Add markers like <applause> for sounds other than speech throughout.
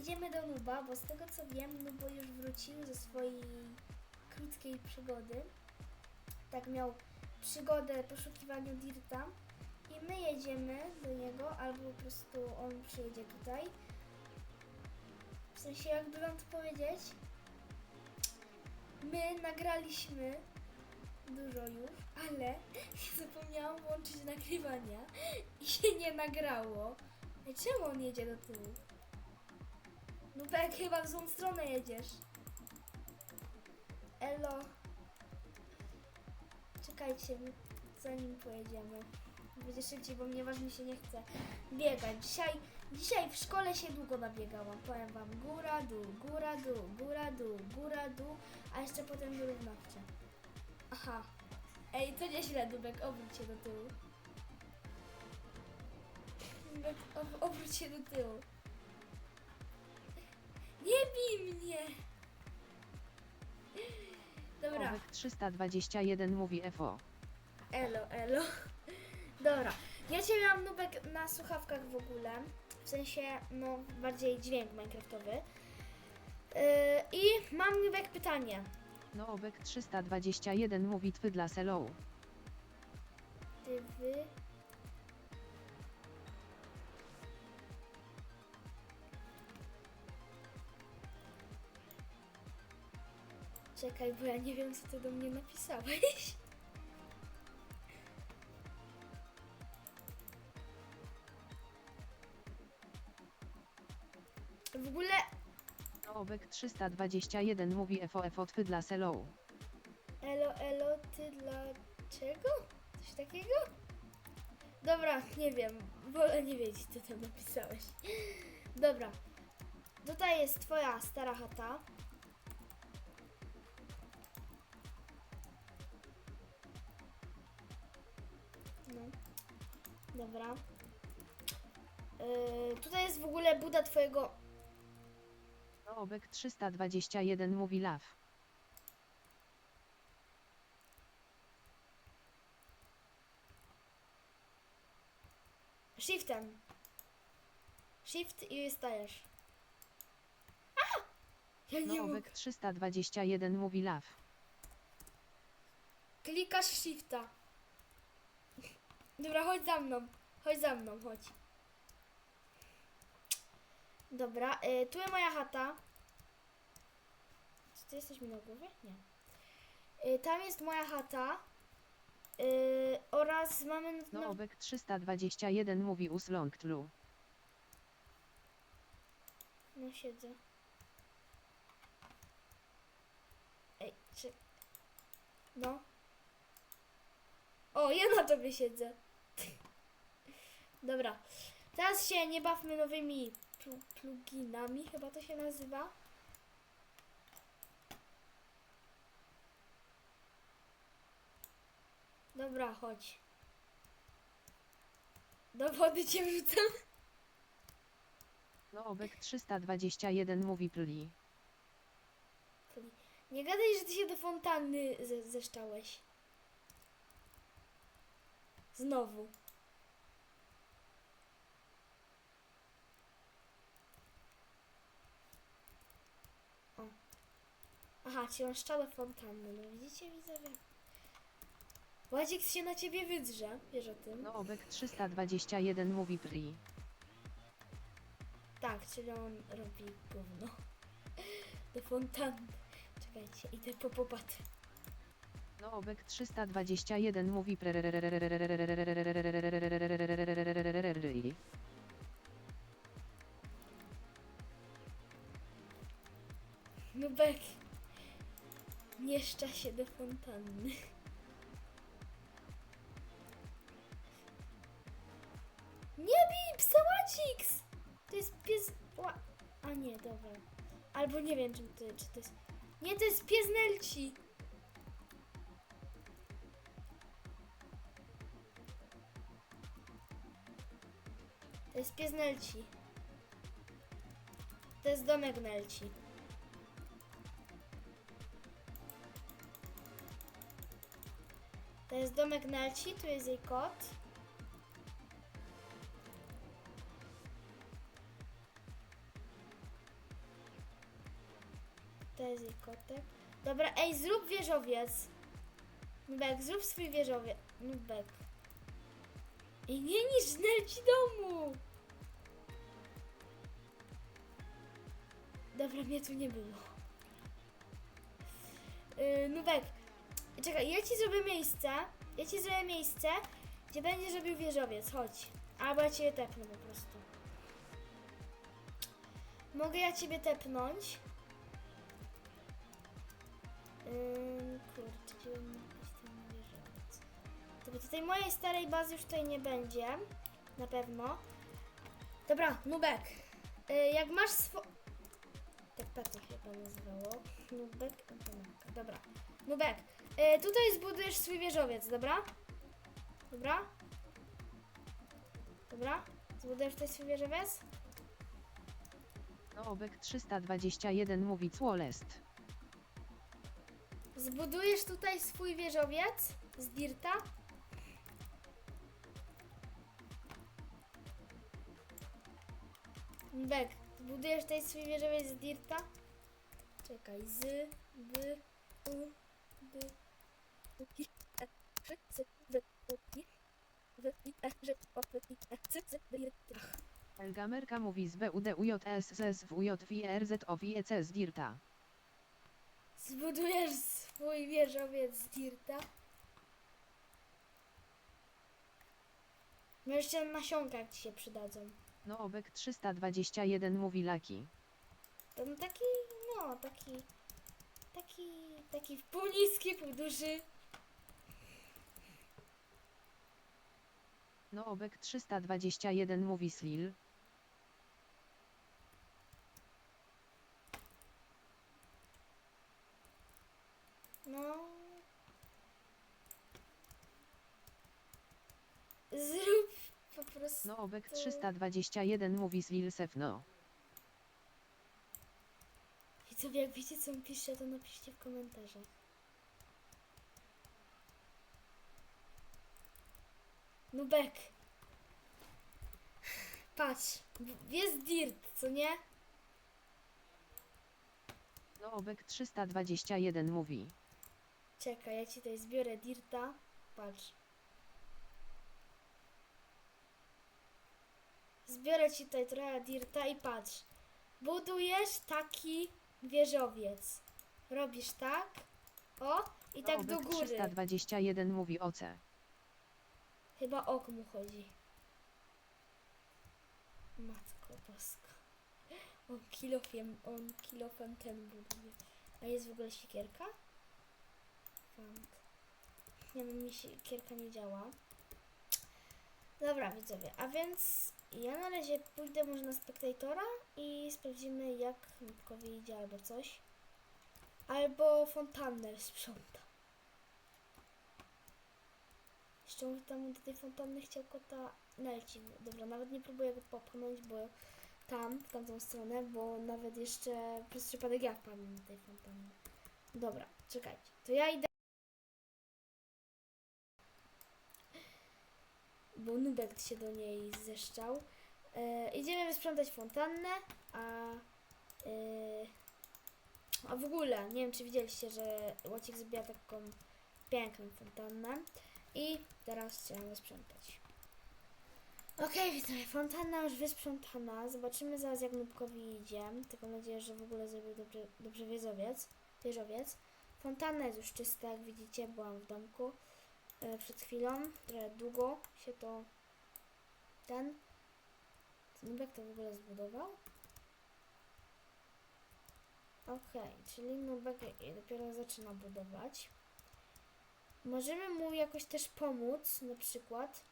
idziemy do Nuba, bo z tego co wiem, Nubo już wrócił ze swojej krótkiej przygody. Tak miał przygodę poszukiwaniu Dirta i my jedziemy do niego, albo po prostu on przyjedzie tutaj. W sensie, jakby wam to powiedzieć, my nagraliśmy dużo już, ale <laughs> zapomniałam włączyć nagrywania i się nie nagrało. Czemu on jedzie do tyłu? No tak, chyba w złą stronę jedziesz. Elo. Czekajcie, zanim pojedziemy. Będzie szybciej, bo mnie ważnie się nie chce biegać. Dzisiaj, dzisiaj w szkole się długo nabiegałam. Powiem wam góra, dół, góra, dół, góra, dół, góra, dół, a jeszcze potem wyrównawcze. Aha. Ej, to nieźle, Dubek, obróć się do tyłu. Dubek, ob obróć się do tyłu. Nie bij mnie! Dobra, Owek 321 mówi FO. elo, elo. Dobra, ja cię miałam Nubek na słuchawkach w ogóle. W sensie, no, bardziej dźwięk minecraftowy. Yy, I mam Nubek pytanie. No Owek 321 mówi twy dla Selou. Ty wy... Czekaj, bo ja nie wiem, co ty do mnie napisałeś. W ogóle Owek 321 mówi FO FO twy dla Selou. Elo, elo, ty dlaczego? Coś takiego? Dobra, nie wiem. Wolę nie wiedzieć, co tam napisałeś. Dobra. Tutaj jest twoja stara chata. Dobra. Yy, tutaj jest w ogóle buda twojego... Owek 321 mówi Love. Shiftem. Shift i stajesz. A! Ja No nie mogę. Owek 321 mówi Love. Klikasz shifta. Dobra, chodź za mną. Chodź za mną, chodź. Dobra, y, tu jest moja chata. Czy ty jesteś mi na głowie? Nie. Y, tam jest moja chata. Y, oraz mamy... No no- Owek 321 mówi Us Long Tlu. No siedzę. Ej, czy... No. O, ja na tobie siedzę. Dobra. Teraz się nie bawmy nowymi plu pluginami, chyba to się nazywa. Dobra, chodź. Do wody cię wrzucam. No Owek 321 mówi Pli. Nie gadaj, że ty się do fontanny ze zeszczałeś. Znowu. Aha, szczałę fontanny. No widzicie, widzowie? Ładzik się na ciebie wydrze. Wiesz o tym? No Owek 321 mówi Pli. Tak, czyli on robi gówno. Do fontanny. Czekajcie, idę po popat. No Owek 321 mówi pre. Nubek mieszcza się do fontanny. Nie bij psałacix! To jest pies... Ła... A nie, dobra. Albo nie wiem, czy to, czy to jest... Nie, to jest pies Nelci. To jest pies Nelci. To jest domek Nelci. Jest domek Nelci, tu jest jej kot. To jest jej kotek. Dobra, ej, zrób wieżowiec. Nubek, zrób swój wieżowiec. Nubek. Ej, nie niż Nelci domu. Dobra, mnie tu nie było. Yy, Nubek, czekaj, ja ci zrobię miejsce. Ja ci zrobię miejsce, gdzie będziesz robił wieżowiec. Chodź. Albo ja ciebie tepnę po prostu. Mogę ja ciebie tepnąć? Yy, kurczę, gdzie bym być ten wieżowiec? To bo tutaj mojej starej bazy już tutaj nie będzie. Na pewno. Dobra, Nubek. Yy, jak masz swo... Tak Paty chyba nazywało. Nubek, Antonka. Dobra. Nubek, y, tutaj zbudujesz swój wieżowiec, dobra? Dobra? Dobra? Zbudujesz tutaj swój wieżowiec? Noobek 321 mówi Cłolest. Zbudujesz tutaj swój wieżowiec z dirta? Nubek, zbudujesz tutaj swój wieżowiec z dirta? Czekaj, z, b, u, b, Elgamerka mówi z BUDUJSSWJWIRZOWIEC z Dirta. Zbudujesz swój wieżowiec z dirta? No jeszcze nasionka ci się przydadzą. Noobek 321 mówi Laki. To no taki, no taki, taki, taki pół niski, pół duży. Noobek 321 mówi Slil. No. Zrób po prostu. Noobek 321 mówi Slil Sefno. Widzowie, jak wiecie co on pisze, to napiszcie w komentarzach. Nubek. Patrz, jest dirt, co nie? Noobek 321 mówi. Czekaj, ja ci tutaj zbiorę dirta. Patrz. Zbiorę ci tutaj trochę dirta i patrz. Budujesz taki wieżowiec. Robisz tak. O, i tak do Noobek góry. 321 mówi Oce. Chyba o mu chodzi. Matko boska. On kilofiem, on kilofem ten buduje. A jest w ogóle siekierka? Fant. Nie wiem, mi siekierka nie działa. Dobra, widzowie, a więc ja na razie pójdę może na spektatora i sprawdzimy jak Nubkowi idzie albo coś. Albo fontanner sprząta. On tam do tej fontanny chciał kota Nelci. Dobra, nawet nie próbuję go popchnąć, bo tam, w tamtą stronę, bo nawet jeszcze przez przypadek ja wpadłem do tej fontanny. Dobra, czekajcie. To ja idę. Bo Nubek się do niej zeszczał. E, idziemy wysprzątać fontannę, a... E, a w ogóle, nie wiem czy widzieliście, że Łocik zrobiła taką piękną fontannę. I teraz trzeba wysprzątać. Okej, widzowie, fontanna już wysprzątana. Zobaczymy zaraz jak Nubkowi idzie. Tylko mam nadzieję, że w ogóle zrobił dobrze, dobrze wieżowiec. wieżowiec. Fontanna jest już czysta, jak widzicie, byłam w domku e, przed chwilą. Trochę długo się to ten. Nubek to w ogóle zbudował? Okej, czyli Nubek dopiero zaczyna budować. Możemy mu jakoś też pomóc, na przykład.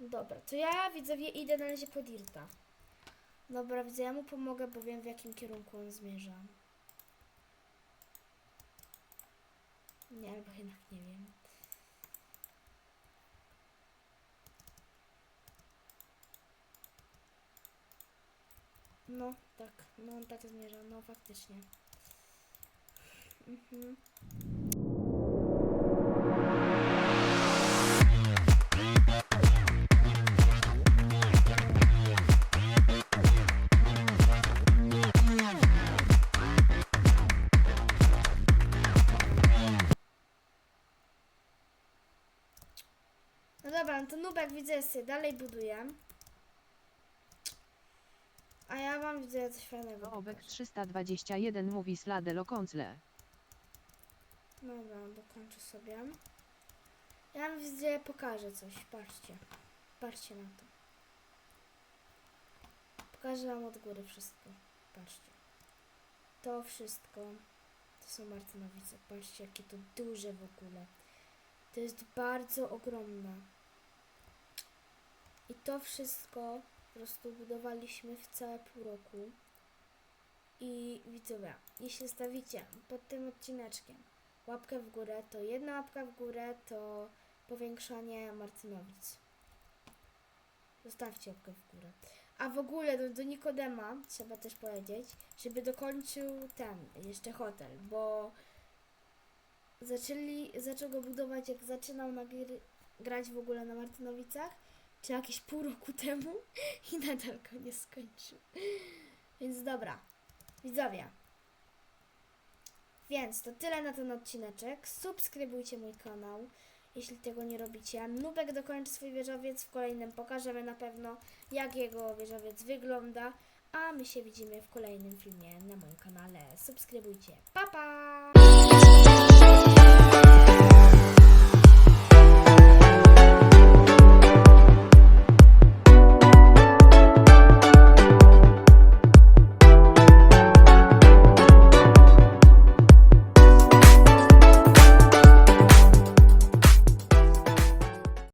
Dobra, to ja widzowie idę na razie po Dirta. Dobra, widzę, ja mu pomogę, bo wiem w jakim kierunku on zmierza. Nie, albo jednak nie wiem. No, tak, no on tak zmierza, no faktycznie. Mhm. No dobra, no to Nubek widzę sobie dalej buduję. A ja wam widzę coś fajnego. Obek 321 mówi slade lo koncle. Dobra, dokończę sobie. Ja wam widzę, pokażę coś. Patrzcie. Patrzcie na to. Pokażę wam od góry wszystko. Patrzcie. To wszystko to są Martynowice. Patrzcie, jakie to duże w ogóle. To jest bardzo ogromne. I to wszystko po prostu budowaliśmy w całe pół roku. I widzowie, jeśli stawicie pod tym odcineczkiem łapkę w górę, to jedna łapka w górę to powiększanie Martynowic. Zostawcie łapkę w górę. A w ogóle do, do Nikodema trzeba też powiedzieć, żeby dokończył ten jeszcze hotel, bo zaczęli, zaczął go budować jak zaczynał nagry, grać w ogóle na Martynowicach, czy jakieś pół roku <laughs> temu i nadal go nie skończył. Więc dobra, widzowie. Więc to tyle na ten odcineczek. Subskrybujcie mój kanał, jeśli tego nie robicie. Nubek dokończy swój wieżowiec. W kolejnym pokażemy na pewno, jak jego wieżowiec wygląda. A my się widzimy w kolejnym filmie na moim kanale. Subskrybujcie. Pa, pa!